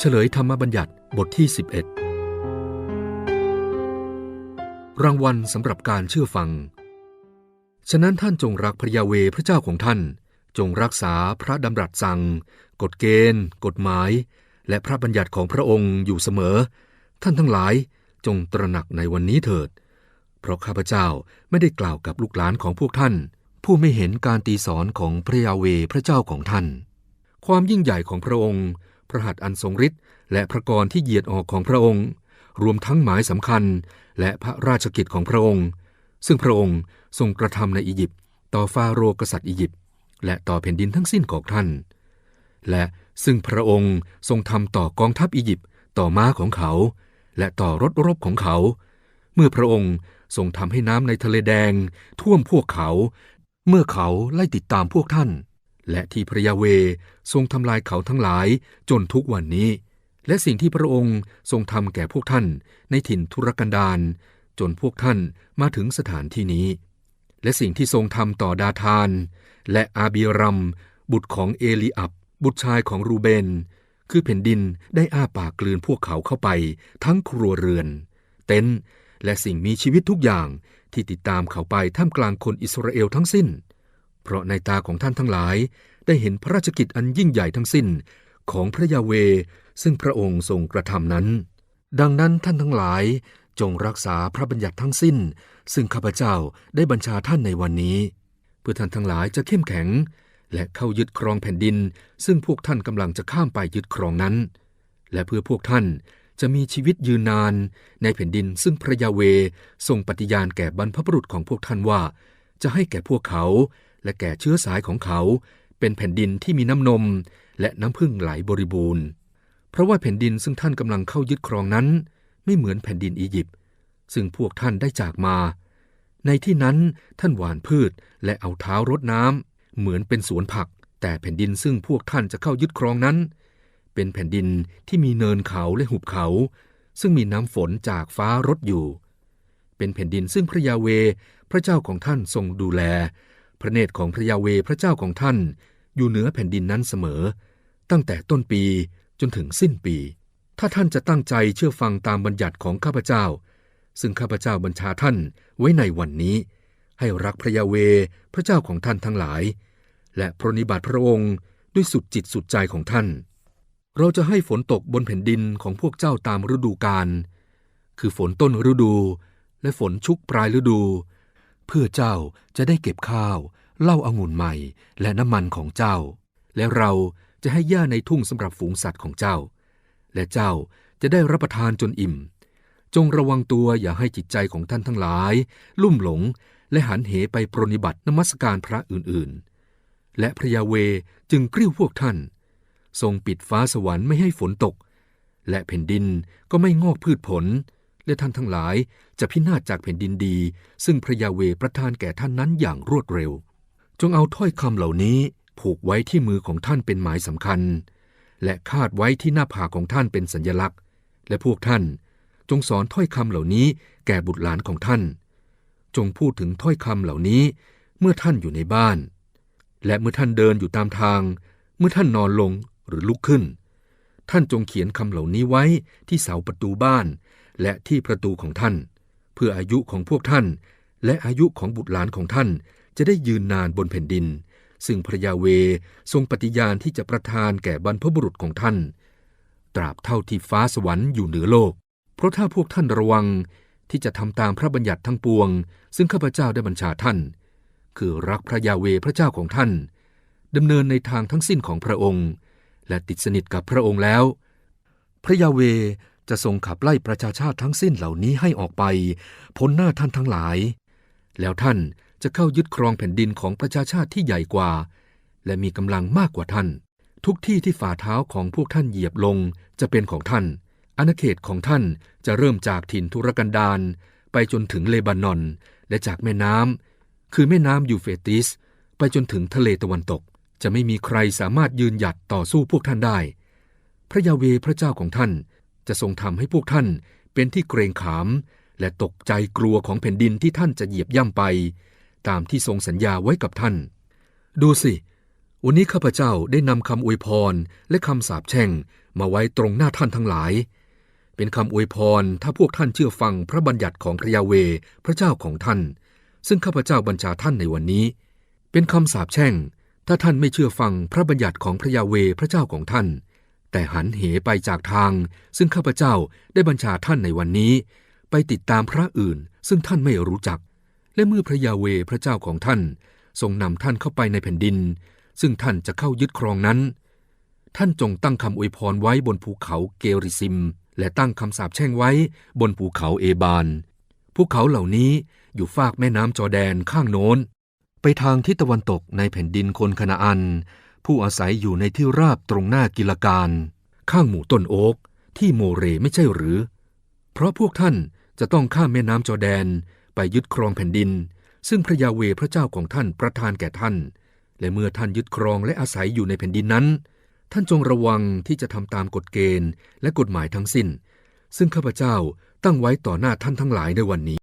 เฉลยธรรมบัญญัติบทที่ 11 รางวัลสำหรับการเชื่อฟัง ฉะนั้นท่านจงรักพระยาเวพระเจ้าของท่าน จงรักษาพระดำรัสสั่ง กฎเกณฑ์ กฎหมาย และพระบัญญัติของพระองค์อยู่เสมอ ท่านทั้งหลายจงตระหนักในวันนี้เถิด เพราะข้าพเจ้าไม่ได้กล่าวกับลูกหลานของพวกท่าน ผู้ไม่เห็นการตีสอนของพระยาเวพระเจ้าของท่าน ความยิ่งใหญ่ของพระองค์ พระหัตถ์อันทรงฤทธิ์และพระกรที่เหยียดออกของพระองค์ รวมทั้งหมายสำคัญและพระราชกิจของพระองค์ ซึ่งพระองค์ทรงกระทำในอียิปต์ต่อฟาโรห์กษัตริย์อียิปต์และต่อแผ่นดินทั้งสิ้นของท่าน และซึ่งพระองค์ทรงทำต่อกองทัพอียิปต์ต่อม้าของเขา และต่อรถรบของเขา เมื่อพระองค์ทรงทำให้น้ำในทะเลแดงท่วมพวกเขา เมื่อเขาไล่ติดตามพวกท่าน และที่พระยาเวทรงทำลายเขาทั้งหลายจนทุกวันนี้ และสิ่งที่พระองค์ทรงทำแก่พวกท่านในถิ่นทุรกันดารจนพวกท่านมาถึงสถานที่นี้ และสิ่งที่ทรงทำต่อดาธาน และอาบีรัม บุตรของเอลีอับ บุตรชายของรูเบน คือแผ่นดินได้อ้าปากกลืนพวกเขาเข้าไปทั้งครัวเรือน เต็นท์และสิ่งมีชีวิตทุกอย่างที่ติดตามเขาไปท่ามกลางคนอิสราเอลทั้งสิ้น เพราะในตาของท่านทั้งหลายได้เห็นพระราชกิจอันยิ่งใหญ่ทั้งสิ้นของพระยาเว ซึ่งพระองค์ทรงกระทำนั้น ดังนั้นท่านทั้งหลายจงรักษาพระบัญญัติทั้งสิ้น ซึ่งข้าพเจ้าได้บัญชาท่านในวันนี้ เพื่อท่านทั้งหลายจะเข้มแข็ง และเข้ายึดครองแผ่นดิน ซึ่งพวกท่านกำลังจะข้ามไปยึดครองนั้น และเพื่อพวกท่านจะมีชีวิตยืนนานในแผ่นดินซึ่งพระยาเวทรงปฏิญาณแก่บรรพบุรุษของพวกท่านว่า จะให้แก่พวกเขา และแก่เชื้อสายของเขา เป็นแผ่นดินที่มีน้ำนม และน้ำพึ่งไหลบริบูรณ์ เพราะว่าแผ่นดินซึ่งท่านกำลังเข้ายึดครองนั้น ไม่เหมือนแผ่นดินอียิปต์ซึ่งพวกท่านได้จากมา ในที่นั้นท่านหว่านพืชและเอาเท้ารดน้ำเหมือนเป็นสวนผัก แต่แผ่นดินซึ่งพวกท่านจะเข้ายึดครองนั้น เป็นแผ่นดินที่มีเนินเขาและหุบเขา ซึ่งมีน้ำฝนจากฟ้ารดอยู่ เป็นแผ่นดินซึ่งพระยาเว พระเจ้าของท่านทรงดูแล พระเนตรของพระยาเวพระเจ้าของท่าน อยู่เหนือแผ่นดินนั้นเสมอ ตั้งแต่ต้นปีจนถึงสิ้นปี ถ้าท่านจะตั้งใจเชื่อฟังตามบัญญัติของข้าพเจ้า ซึ่งข้าพเจ้าบัญชาท่านไว้ในวันนี้ ให้รักพระยาเวพระเจ้าของท่านทั้งหลาย และปรนิบัติพระองค์ด้วยสุดจิตสุดใจของท่าน เราจะให้ฝนตกบนแผ่นดินของพวกเจ้าตามฤดูกาลคือฝนต้นฤดู และฝนชุกปลายฤดู เพื่อเจ้าจะได้เก็บข้าวเหล้าอางุ่นใหม่ และน้ำมันของเจ้า และเราจะให้หญ้าในทุ่งสำหรับฝูงสัตว์ของเจ้า และเจ้าจะได้รับประทานจนอิ่ม จงระวังตัวอย่าให้จิตใจของท่านทั้งหลาย ลุ่มหลงและหันเหไปปรนิบัตินมัสการพระอื่นๆ และพระยาเวจึงกริ้วพวกท่าน ทรงปิดฟ้าสวรรค์ไม่ให้ฝนตก และแผ่นดินก็ไม่งอกพืชผล และท่านทั้งหลายจะพินาศจากแผ่นดินดี ซึ่งพระยาเวประทานแก่ท่านนั้นอย่างรวดเร็ว จงเอาถ้อยคำเหล่านี้ผูกไว้ที่มือของท่านเป็นหมายสำคัญ และคาดไว้ที่หน้าผากของท่านเป็นสัญญลักษณ์ และพวกท่าน จงสอนถ้อยคำเหล่านี้แก่บุตรหลานของท่าน จงพูดถึงถ้อยคำเหล่านี้เมื่อท่านอยู่ในบ้าน และเมื่อท่านเดินอยู่ตามทาง เมื่อท่านนอนลงหรือลุกขึ้น ท่านจงเขียนคำเหล่านี้ไว้ที่เสาประตูบ้าน และที่ประตูของท่าน เพื่ออายุของพวกท่าน และอายุของบุตรหลานของท่านจะได้ยืนนานบนแผ่นดิน ซึ่งพระยาเวทรงปฏิญาณที่จะประทานแก่บรรพบุรุษของท่าน ตราบเท่าที่ฟ้าสวรรค์อยู่เหนือโลก เพราะถ้าพวกท่านระวังที่จะทำตามพระบัญญัติทั้งปวง ซึ่งข้าพเจ้าได้บัญชาท่าน คือรักพระยาเวพระเจ้าของท่านดำเนินในทางทั้งสิ้นของพระองค์ และติดสนิทกับพระองค์แล้ว พระยาเว จะทรงขับไล่ประชาชาติทั้งสิ้นเหล่านี้ให้ออกไป พ้นหน้าท่านทั้งหลาย แล้วท่านจะเข้ายึดครองแผ่นดินของประชาชาติที่ใหญ่กว่า และมีกำลังมากกว่าท่าน ทุกที่ที่ฝ่าเท้าของพวกท่านเหยียบลงจะเป็นของท่าน อาณาเขตของท่านจะเริ่มจากถิ่นทุรกันดารไปจนถึงเลบานอน และจากแม่น้ำคือแม่น้ำยูเฟรติส ไปจนถึงทะเลตะวันตก จะไม่มีใครสามารถยืนหยัดต่อสู้พวกท่านได้ พระยาเวพระเจ้าของท่าน จะทรงทำให้พวกท่านเป็นที่เกรงขาม และตกใจกลัวของแผ่นดินที่ท่านจะเหยียบย่ำไป ตามที่ทรงสัญญาไว้กับท่าน ดูสิ วันนี้ข้าพเจ้าได้นำคำอวยพรและคำสาปแช่งมาไว้ตรงหน้าท่านทั้งหลาย เป็นคำอวยพรถ้าพวกท่านเชื่อฟังพระบัญญัติของพระยาเวพระเจ้าของท่าน ซึ่งข้าพเจ้าบัญชาท่านในวันนี้ เป็นคำสาปแช่ง ถ้าท่านไม่เชื่อฟังพระบัญญัติของพระยาเวพระเจ้าของท่าน แต่หันเหไปจากทาง ซึ่งข้าพเจ้าได้บัญชาท่านในวันนี้ ไปติดตามพระอื่น ซึ่งท่านไม่รู้จัก และเมื่อพระยาเวพระเจ้าของท่าน ทรงนำท่านเข้าไปในแผ่นดิน ซึ่งท่านจะเข้ายึดครองนั้น ท่านจงตั้งคำอวยพรไว้บนภูเขาเกริซิม และตั้งคำสาปแช่งไว้บนภูเขาเอบานภูเขาเหล่านี้อยู่ฝากแม่น้ำจอแดนข้างโน้น ไปทางทิศตะวันตกในแผ่นดินคนคณาอัน ผู้อาศัยอยู่ในที่ราบตรงหน้ากิลการ ข้างหมู่ต้นโอ๊กที่โมเรไม่ใช่หรือ เพราะพวกท่านจะต้องข้ามแม่น้ำจอแดนไปยึดครองแผ่นดิน ซึ่งพระยาเวพระเจ้าของท่านประทานแก่ท่าน และเมื่อท่านยึดครองและอาศัยอยู่ในแผ่นดินนั้น ท่านจงระวังที่จะทำตามกฎเกณฑ์และกฎหมายทั้งสิ้น ซึ่งข้าพเจ้าตั้งไว้ต่อหน้าท่านทั้งหลายในวันนี้